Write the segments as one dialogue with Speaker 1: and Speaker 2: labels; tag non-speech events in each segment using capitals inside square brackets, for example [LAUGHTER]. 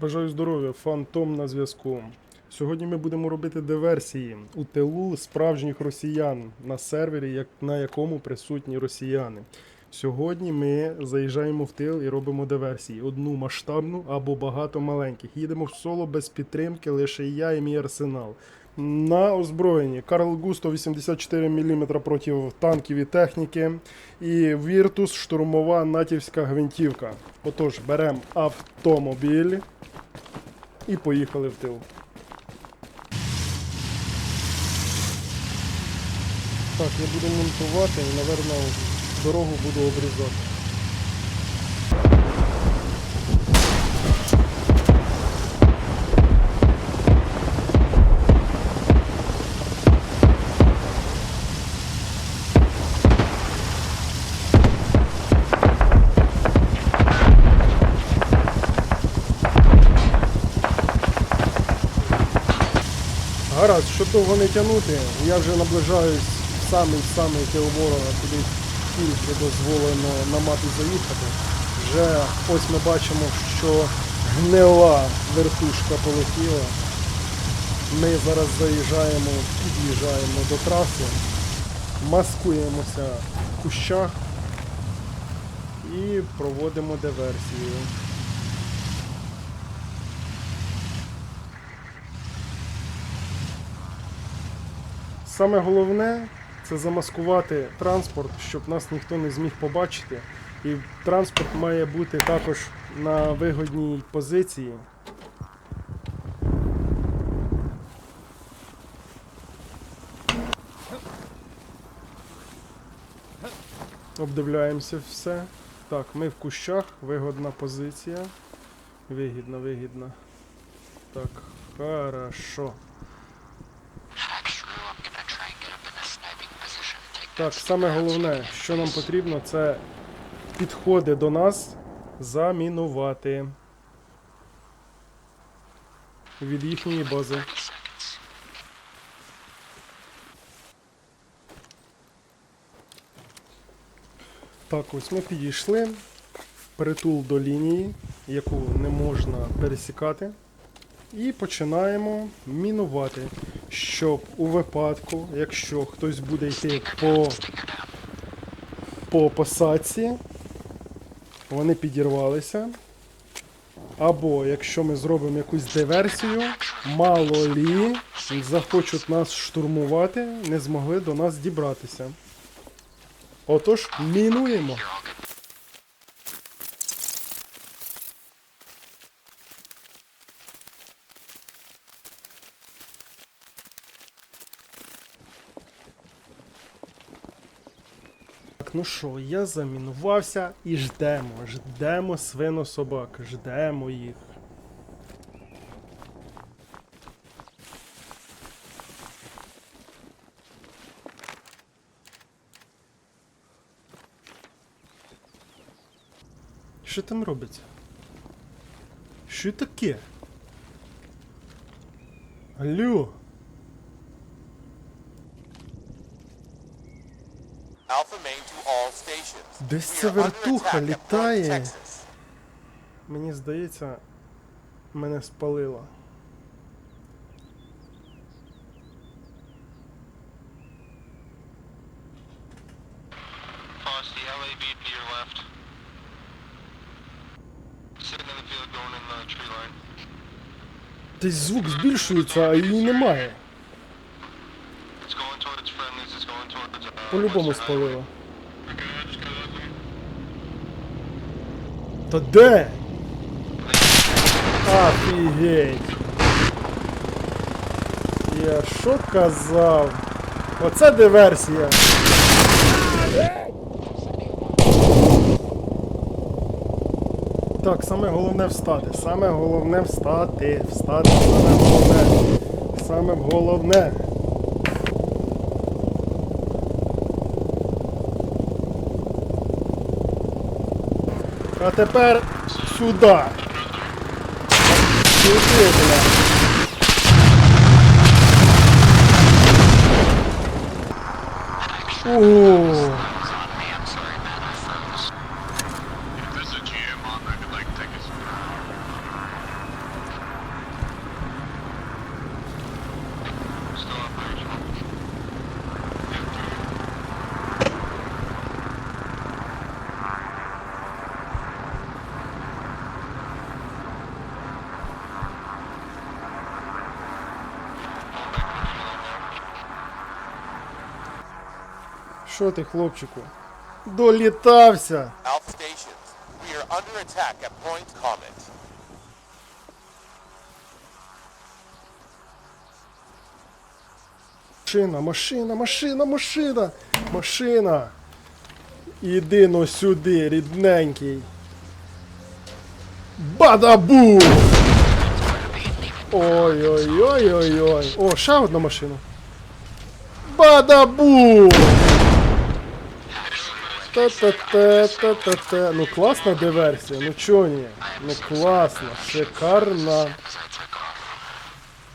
Speaker 1: Бажаю здоров'я, фантом на зв'язку. Сьогодні ми будемо робити диверсії у тилу справжніх росіян на сервері, на якому присутні росіяни. Сьогодні ми заїжджаємо в тил і робимо диверсії. Одну масштабну або багато маленьких. Їдемо в соло без підтримки, лише я і мій арсенал. На озброєнні Карл Густо 84 мм проти танків і техніки. І Віртус штурмова натівська гвинтівка. Отож, беремо автомобіль і поїхали в тил. Так, я буду монтувати і, напевно, дорогу буду обрізати. Гаразд, щоб довго не тягнути, я вже наближаюсь в самий самий тил ворога, куди тільки дозволено на мапі заїхати. Вже ось ми бачимо, що гнила вертушка полетіла. Ми зараз заїжджаємо, під'їжджаємо до траси, маскуємося в кущах і проводимо диверсію. Саме головне це замаскувати транспорт, щоб нас ніхто не зміг побачити. І транспорт має бути також на вигодній позиції. Обдивляємося все. Так, ми в кущах, вигодна позиція. Вигідно, вигідно. Так, хорошо. Так, саме головне, що нам потрібно, це підходи до нас замінувати від їхньої бази. Так, ось ми підійшли притул до лінії, яку не можна пересікати. І починаємо мінувати, щоб у випадку, якщо хтось буде йти по, по посадці, вони підірвалися. Або якщо ми зробимо якусь диверсію, мало лі захочуть нас штурмувати, не змогли до нас дібратися. Отож, мінуємо. Так, ну що, я замінувався і ждемо, ждемо свинособак, ждемо їх. Що там робиться? Що таке? Алло? Десь ця вертуха літає. Мені здається, мене спалило. Десь звук збільшується, а її немає. По-любому спалило. Та де? Офігеть. Я що казав? Оце диверсія. Так, саме головне встати. Саме головне встати. Встати, саме головне. Саме головне. А тепер сюди. Сюди, бля. О, Що ти, хлопчику? Долітався!
Speaker 2: We are under attack at Point Comet.
Speaker 1: Машина, машина, машина, машина, машина. Іди но сюди, рідненький. Бадабу! Ой-ой-ой-ой-ой. О, ще одна машина. Бадабу! Та-та-та-та-та-та. Ну класна диверсія, ну чо ні? Ну класна, шикарна.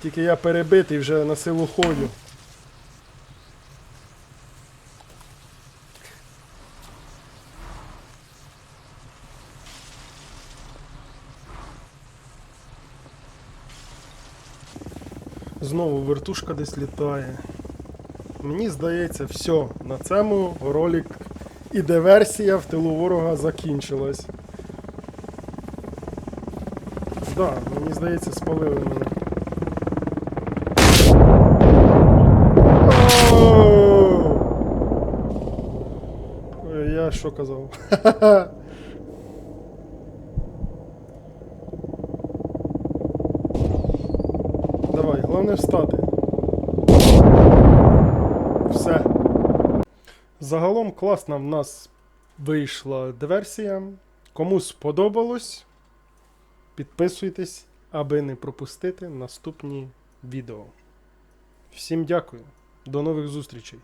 Speaker 1: Тільки я перебитий вже на силу ходю. Знову вертушка десь літає. Мені здається, все. На цьому ролик і диверсія в тилу ворога закінчилась. Да, мені здається, спалили мене. Я що казав? [LAUGHS] Давай, головне встати. Все. Загалом класна в нас вийшла диверсія. Кому сподобалось, підписуйтесь, аби не пропустити наступні відео. Всім дякую. До нових зустрічей.